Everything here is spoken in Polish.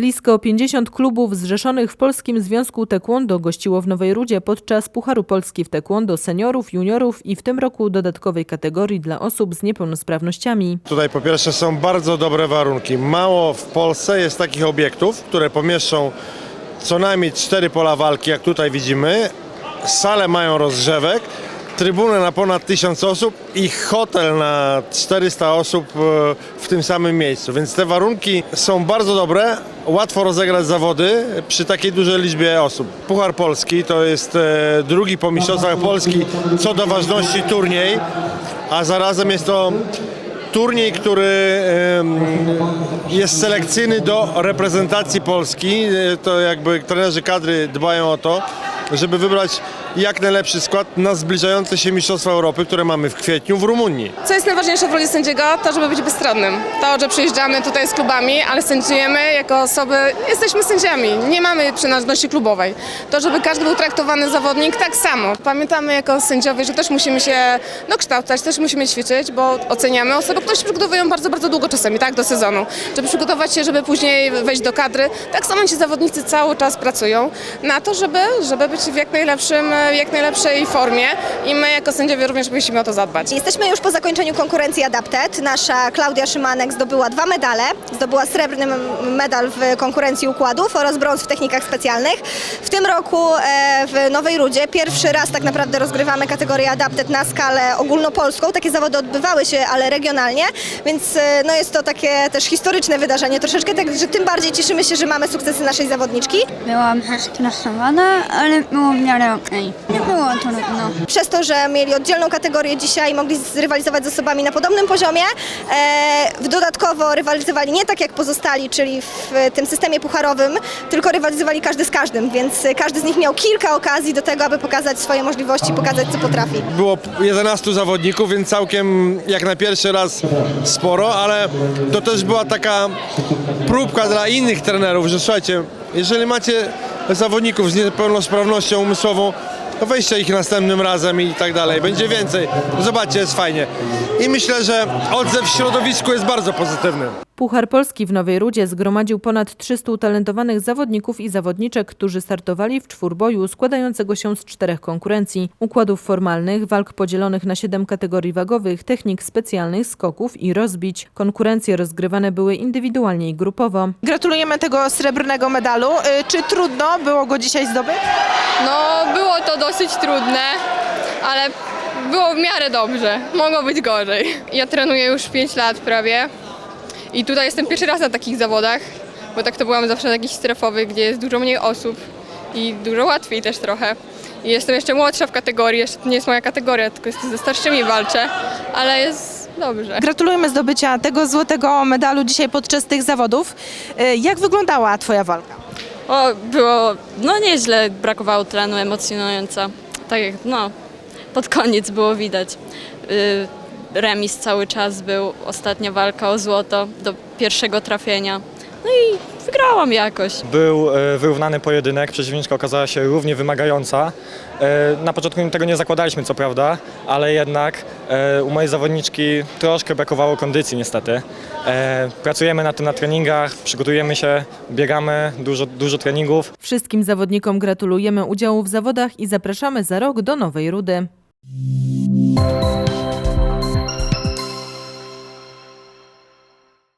Blisko 50 klubów zrzeszonych w Polskim Związku Taekwondo gościło w Nowej Rudzie podczas Pucharu Polski w Taekwondo seniorów, juniorów i w tym roku dodatkowej kategorii dla osób z niepełnosprawnościami. Tutaj po pierwsze są bardzo dobre warunki. Mało w Polsce jest takich obiektów, które pomieszczą co najmniej cztery pola walki, jak tutaj widzimy. Sale mają rozgrzewek, trybunę na ponad 1000 osób i hotel na 400 osób e, w tym samym miejscu. Więc te warunki są bardzo dobre. Łatwo rozegrać zawody przy takiej dużej liczbie osób. Puchar Polski to jest e, drugi po Mistrzostwach Polski co do ważności turniej, a zarazem jest to turniej, który jest selekcyjny do reprezentacji Polski. E, To jakby trenerzy kadry dbają o to, żeby wybrać jak najlepszy skład na zbliżające się Mistrzostwa Europy, które mamy w kwietniu w Rumunii. Co jest najważniejsze w roli sędziego? To, żeby być bezstronnym. To, że przyjeżdżamy tutaj z klubami, ale sędziujemy jako osoby, jesteśmy sędziami, nie mamy przynależności klubowej. To, żeby każdy był traktowany zawodnik tak samo. Pamiętamy jako sędziowie, że też musimy się dokształcać, też musimy ćwiczyć, bo oceniamy osoby, które się przygotowują bardzo, bardzo długo czasami, tak, do sezonu. Żeby przygotować się, żeby później wejść do kadry. Tak samo ci zawodnicy cały czas pracują na to, żeby, żeby być w jak najlepszym, w jak najlepszej formie i my jako sędziowie również musimy o to zadbać. Jesteśmy już po zakończeniu konkurencji Adapted. Nasza Klaudia Szymanek zdobyła dwa medale. Zdobyła srebrny medal w konkurencji układów oraz brąz w technikach specjalnych. W tym roku e, w Nowej Rudzie pierwszy raz tak naprawdę rozgrywamy kategorię Adapted na skalę ogólnopolską. Takie zawody odbywały się, ale regionalnie, więc e, no jest to takie też historyczne wydarzenie troszeczkę, także tym bardziej cieszymy się, że mamy sukcesy naszej zawodniczki. Byłam stresowana, ale było w miarę okej. Nie było trudno. Przez to, że mieli oddzielną kategorię dzisiaj, mogli zrywalizować z osobami na podobnym poziomie. E, dodatkowo rywalizowali nie tak jak pozostali, czyli w tym systemie pucharowym, tylko rywalizowali każdy z każdym, więc każdy z nich miał kilka okazji do tego, aby pokazać swoje możliwości, pokazać co potrafi. Było 11 zawodników, więc całkiem jak na pierwszy raz sporo, ale to też była taka próbka dla innych trenerów, że słuchajcie, jeżeli macie zawodników z niepełnosprawnością umysłową, to weźcie ich następnym razem i tak dalej. Będzie więcej. Zobaczcie, jest fajnie. I myślę, że odzew w środowisku jest bardzo pozytywny. Puchar Polski w Nowej Rudzie zgromadził ponad 300 utalentowanych zawodników i zawodniczek, którzy startowali w czwórboju składającego się z czterech konkurencji. Układów formalnych, walk podzielonych na siedem kategorii wagowych, technik specjalnych, skoków i rozbić. Konkurencje rozgrywane były indywidualnie i grupowo. Gratulujemy tego srebrnego medalu. Y, Czy trudno było go dzisiaj zdobyć? No, było to dosyć trudne, ale było w miarę dobrze. Mogło być gorzej. Ja trenuję już 5 lat prawie i tutaj jestem pierwszy raz na takich zawodach, bo tak to byłam zawsze na jakichś strefowych, gdzie jest dużo mniej osób i dużo łatwiej też trochę. I jestem jeszcze młodsza w kategorii, jeszcze to nie jest moja kategoria, tylko jestem ze starszymi walczę, ale jest dobrze. Gratulujemy zdobycia tego złotego medalu dzisiaj podczas tych zawodów. Y, Jak wyglądała Twoja walka? O, było no nieźle, brakowało tlenu, emocjonująco. Tak jak no, pod koniec było widać. Y, remis cały czas był, ostatnia walka o złoto do pierwszego trafienia. No i wygrałam jakoś. Był e, wyrównany pojedynek, przeciwniczka okazała się równie wymagająca. E, Na początku tego nie zakładaliśmy, co prawda, ale jednak e, u mojej zawodniczki troszkę brakowało kondycji niestety. E, Pracujemy nad tym na treningach, przygotujemy się, biegamy, dużo, dużo treningów. Wszystkim zawodnikom gratulujemy udziału w zawodach i zapraszamy za rok do Nowej Rudy.